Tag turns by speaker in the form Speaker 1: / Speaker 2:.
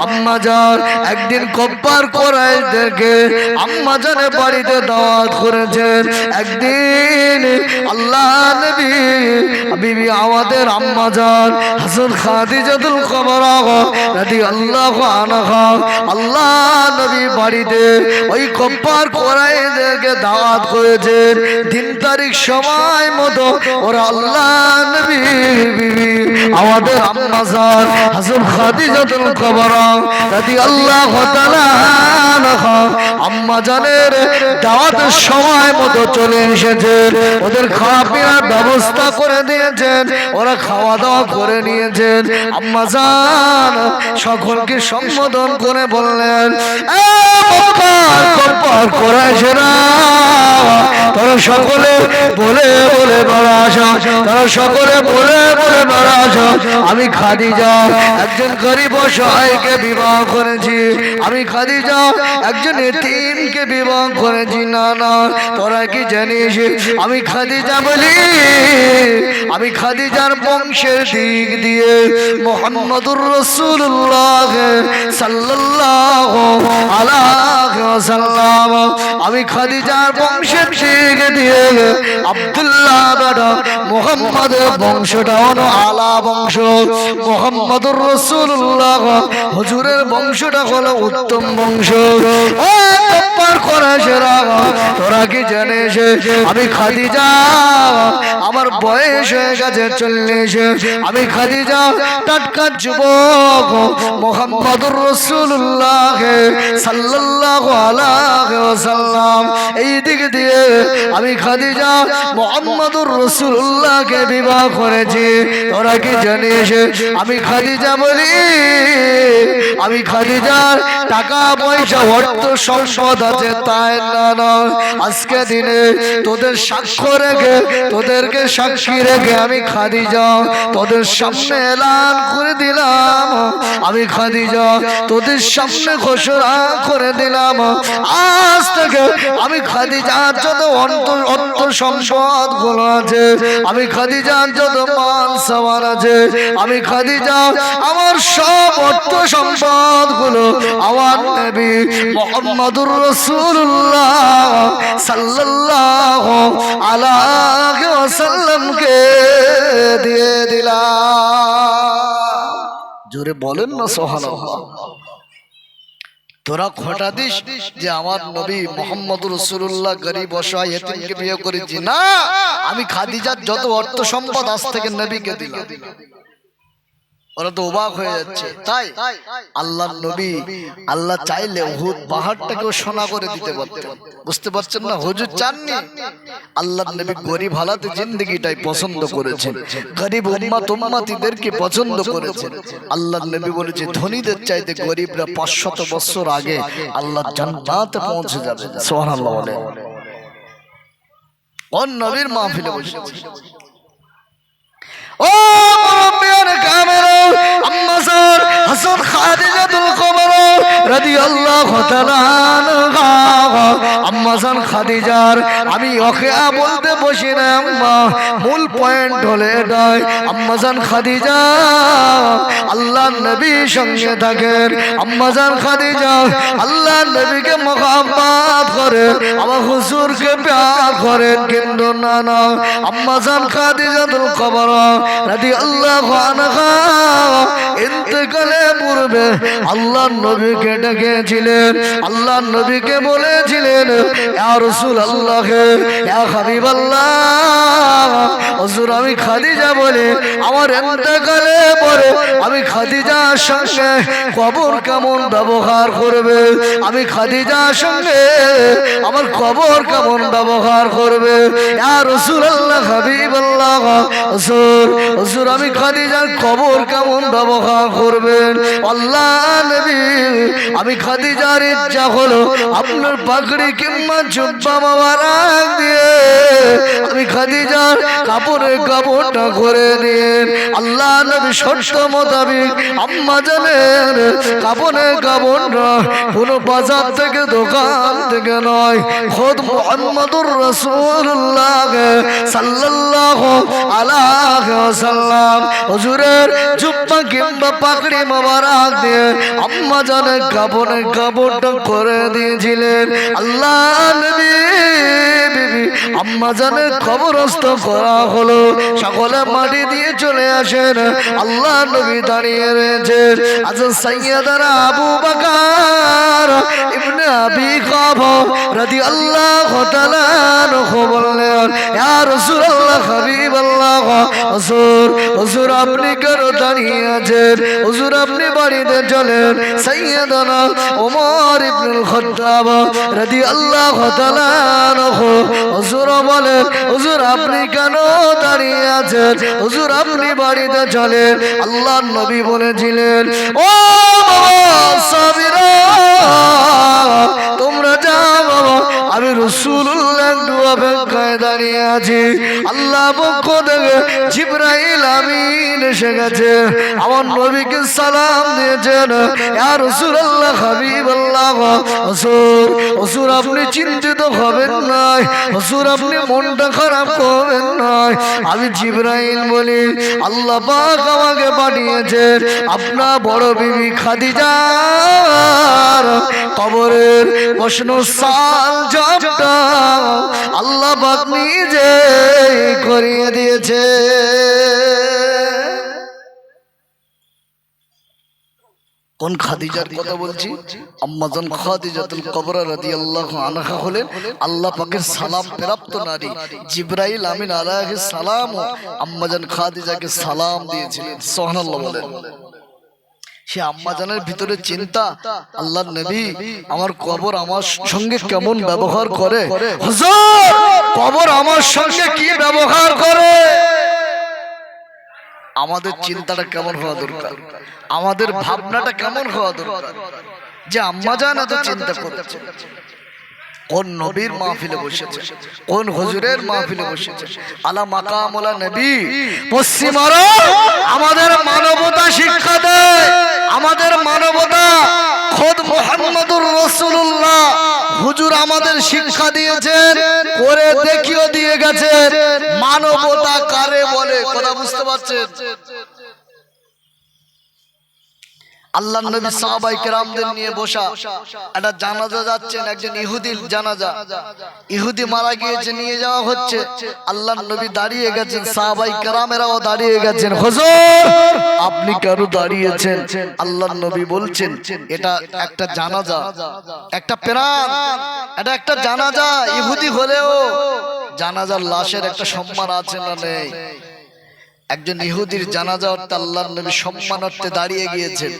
Speaker 1: আম্মা যান একদিন কব্বার করাই দেখে আম্মা জানে বাড়িতে দাওয়াত করেছেন, একদিন আল্লাহ নবী বিবি আমাদের আম্মা যান হাসন খাদিজাতুল কবরা রাদি আল্লাহ আল্লাহ নবী বাড়িতে ওই কব্বার করাই দেখে দাওয়াত করেছেন তিন তারিখ সময় মতো ওরা আল্লাহ নবী বিবি আমাদের আম্মা যান হাসন খাদিজাতুল কবরা আল্লাহ তাআলা আনহা আম্মা জানের দাওয়াতের সময় মতো চলে এসেছে ওদের খাওয়া পিওয়ার ব্যবস্থা করে দিয়েছেন ওরা খাওয়া দাওয়া করে নিয়েছেন। আম্মা জান সকলকে সম্বোধন করে বললেন "এ কব্বার, কব্বার কোরাইশেরা, তোরা সকলে বলে বলে বেড়া তারা সকলে বলে বলে আসা আমি খাদিজা, একজন গরিব অসহায়কে বিবাহ করেছি। আমি খাদিজা, একজন এতিমকে বিবাহ করেছি। না না, তোরা কি জানিস? আমি খাদিজা বলি, আমি খাদিজার বংশের দিক দিয়ে মোহাম্মদুর রসুল্লাহ আলাইহি ওয়াসাল্লাম আমি খাদিজার বংশের শিখে দিয়ে আবদুল্লাহ বেটা মোহাম্মদের বংশটা হলো আলা বংশ। মোহাম্মদুর রসুল্লাহ হজুরের বংশটা হলো উত্তম বংশ। ও কব্বার কোরাইশেরা, তোরা কি জানিস? আমি খাদিজা আমার বয়স হয়ে গেছে চল্লিশ। আমি খাদিজা টাটকা যুবক মোহাম্মদুর রসুল্লাহ সাল্লাহ আলাহ সাল্লাম এই দিক দিয়ে আমি খাদিজা মোহাম্মদুর রসুল্লাহকে বিবাহ করেছি। তোরা কি জানিস? আমি খাদিজা বলি, আমি খাদিজার টাকা পয়সা অর্থ সম্পদ আছে, তাই না আজকে দিনে তোদের সাক্ষ্য রেখে, তোদেরকে সাক্ষী রেখে আমি খাদিজা তোদের সামনে এলান করে দিলাম। আমি খাদিজা তোদের সামনে ঘোষণা করে দিলাম। আজ থেকে আমি খাদিজার যত অন্ত অর্থ সম্পদগুলো আছে, আমি খাদিজার যত মান সামান আছে, আমি খাদিজা আমার সব অর্থ সম্পদগুলো আমার নবী মোহাম্মদুর রসুল্লাহ সাল্লাল্লাহু আলাইহি ওয়াসাল্লামকে দিয়ে দিলাম। জোরে বলেন না, সুবহানাল্লাহ। তোরা খোটা দিস যে আমার নবী মোহাম্মদ রসুল্লাহ গরিব অসহায় এতিমকে বিয়ে করেছি। না, আমি খাদিজার যত অর্থ সম্পদ আজ থেকে নবীকে দিলাম। ওরা তো অবাক হয়ে যাচ্ছে। তাই আল্লাহ নবী আল্লাহ চাইলে হুদ পাহাড়টাকেও সোনা করে দিতে পারতেন। বুঝতে পারছেন না? হুজুর চাননি? আল্লাহ নবী গরিব হালাতে জিন্দগিটাই পছন্দ করেছেন। গরিব উম্মাত উম্মাতিদেরকে পছন্দ করেছেন। আল্লাহ নবী বলেছে ধনীদের চাইতে গরিবরা পাঁচশত বছর আগে আল্লাহ জান্নাতে পৌঁছে যাবে। সুবহানাল্লাহ বলে। কোন নবীর মাহফিলে বসেছে ও আম্মা স্যার হাসান খাদিজাতুল কুবরা রাদিয়াল্লাহু আম্মা জান খাদিজার, আমি ওকে বলতে বসি না, আম্মা। মূল পয়েন্ট হলে এটাই, আম্মা জান খাদিজা আল্লাহ নবী সঙ্গে থাকেন। আম্মা জান খাদিজা আল্লাহ নবীকে করে আমার হুজুরকে প্যার কিন্তু না না। আম্মা জান খাদিজাতুল কুবরা রাদি আল্লাহ আনহা। ইন্তেকালে পূর্বে আল্লাহ নবীকে ডেকেছিলেন আল্লাহ নবীকে বলেছিলেন আমি খাদিজা বলে আমার ইন্তেকালে পরে আমি খাদিজার সঙ্গে কবর কেমন ব্যবহার করবে? আমি খাদিজার সঙ্গে আমার কবর কেমন ব্যবহার করবে? ইয়া রাসূলুল্লাহ, হাবিবাল্লাহ, হুজুর হুজুর, আমি খাদিজার কবর কেমন ব্যবহার করবেন? আল্লাহ নবী আমি খাদিজার ইচ্ছা হলো আপনার পাগড়ি কিংবা জুব্বা মামারাক দিয়ে। আমি খাদিজার কাপড়ের কাপড়টা করে দিন আল্লাহ নবী শর্ত মোতাবিক আম্মা জানেন কাপড়ের কাপড়টা কোনো বাজার থেকে, দোকান থেকে নয়, খোদ মোহাম্মদুর রসুল্লাহ সাল্লাল্লাহু আলাইহি ওয়াসাল্লাম। হুজুরের জুব্বা কিংবা পাকড়ি মোবারক দিয়ে আম্মা জানের কাপড়ের কাপড়টা করে দিয়েছিলেন। আল্লাহ আম্মা জানের কবরস্থ করা হলো। সকলে মাটি দিয়ে চলে আসেন। আল্লাহ নবী দাঁড়িয়ে রয়েছেন। আজ সাইয়াদারা আবু বাকার ইবনে আবি কাব রাদিয়াল্লাহু তাআলা আনহু বললেন, ইয়া রাসূলুল্লাহ হাবিবাল্লাহ, হুজুর হুজুর, আপনি কেন দাঁড়িয়ে আছেন। হুজুর, আপনি বাড়িতে চলেন। সাইয়াদানা ওমর ইবনুল খাত্তাব রাদিয়াল্লাহু তাআলা আনহু। হুজুর বলেন, হুজুর, আপনি কেন দাঁড়িয়ে আছেন? হুজুর, আপনি বাড়িতে চলেন। আল্লাহর নবী বলেছিলেন, ও সাবিরা, তোমরা যাও বাবা। আমি রসুল্লাহ অপেক্ষায় দাঁড়িয়ে আছি। আল্লাহ পক্ষ থেকে আমিন এসে গেছে। আমার নবীকে সালাম দিয়েছেন। আর রসুল্লাহ হাবিব আল্লাহ হসুর হসুর আপনি চিন্তিত হবেন নাই। হসুর আপনি মনটা খারাপ করবেন নাই। আমি জিব্রাইল বলি, আল্লাহ পাক আমাকে পাঠিয়েছে আপনার বড় বিবি খাদিজার কবরের প্রশ্ন সাল জবটা আল্লাহ পাক নিজে করিয়ে দিয়েছে কোন খাদিজার কথা বলছি? আম্মাজান খাদিজাতুল কবরা রাদিয়াল্লাহু আনহা হলেন, আল্লাহ পাকের সালাম প্রাপ্ত নারী জিব্রাইল আমিন আলাইহি সালাম আম্মাজান খাদিজাকে সালাম দিয়েছিলেন, সুবহানাল্লাহ বলেন। সে আম্মাজানের ভিতরে চিন্তা, আল্লাহর নবী আমার কবর আমার সঙ্গে কেমন ব্যবহার করে? কবর আমার সঙ্গে কি ব্যবহার করে? আমাদের চিন্তাটা কেমন হওয়া দরকার? আমাদের ভাবনাটা কেমন হওয়া দরকার? যে আম্মা জান এত চিন্তা করছে। কোন নবীর মাহফিলে বসেছে? কোন হুজুরের মাহফিলে বসেছে? আলা মাকামুলা নবী। পশ্চিমারা আমাদের মানবতা শিক্ষা দেয়। আমাদের মানবতা খোদ মোহাম্মদুর রসুল্লাহ হুজুর আমাদের শিক্ষা দিয়েছেন করে দেখিও দিয়ে গেছেন। মানবতা কারে বলে কথা বুঝতে পারছেন? আল্লাহ নবী সাহাবাই কেরামদের নিয়ে বসা। একটা জানাজা যাচ্ছেন একজন ইহুদির জানাজা। ইহুদি মারা গিয়েছে নিয়ে যাওয়া হচ্ছে। আল্লাহ নবী দাঁড়িয়ে গেছেন সাহাবাই কেরামেরাও দাঁড়িয়ে গেছেন। হুজুর আপনি কেন দাঁড়িয়েছেন? আল্লাহ নবী বলছেন এটা একটা জানাজা একটা প্রাণ। এটা একটা জানাজা ইহুদি হলেও জানাজার লাশের একটা সম্মান আছে না নেই? একজন ইহুদির জানাজা অর্থে আল্লাহর নবী সম্মানার্থে দাঁড়িয়ে গিয়েছেন।